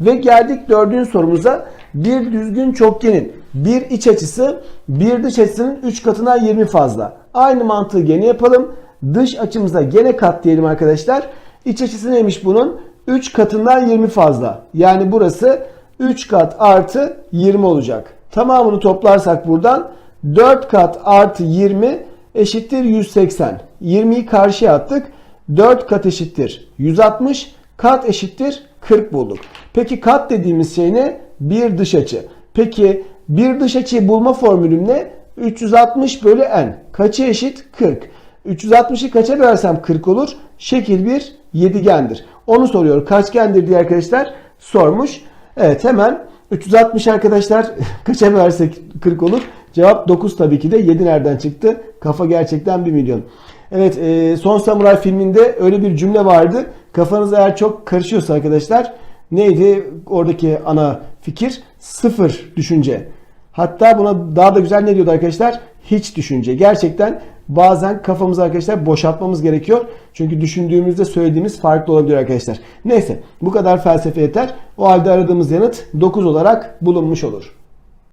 Ve geldik dördüncü sorumuza. Bir düzgün çokgenin bir iç açısı bir dış açısının 3 katından 20 fazla. Aynı mantığı gene yapalım. Dış açımıza gene kat diyelim arkadaşlar. İç açısı neymiş bunun? 3 katından 20 fazla. Yani burası 3 kat artı 20 olacak. Tamamını toplarsak buradan 4 kat artı 20 eşittir 180. 20'yi karşıya attık. 4 kat eşittir 160. Kat eşittir 40 bulduk. Peki kat dediğimiz şey ne? Bir dış açı. Peki bir dış açıyı bulma formülüm ne? 360 bölü n. Kaça eşit? 40. 360'ı kaça bölersem 40 olur? Şekil bir yedigendir. Onu soruyor. Kaçgendir diye arkadaşlar sormuş. Evet hemen 360 arkadaşlar kaça bölersek 40 olur? Cevap 9 tabii ki de 7 nereden çıktı? Kafa gerçekten 1 milyon. Evet e, Son Samuray filminde öyle bir cümle vardı. Kafanız eğer çok karışıyorsa arkadaşlar neydi oradaki ana fikir? Sıfır düşünce. Hatta buna daha da güzel ne diyordu arkadaşlar? Hiç düşünce. Gerçekten bazen kafamızı arkadaşlar boşaltmamız gerekiyor. Çünkü düşündüğümüzde söylediğimiz farklı olabilir arkadaşlar. Neyse bu kadar felsefe yeter. O halde aradığımız yanıt 9 olarak bulunmuş olur.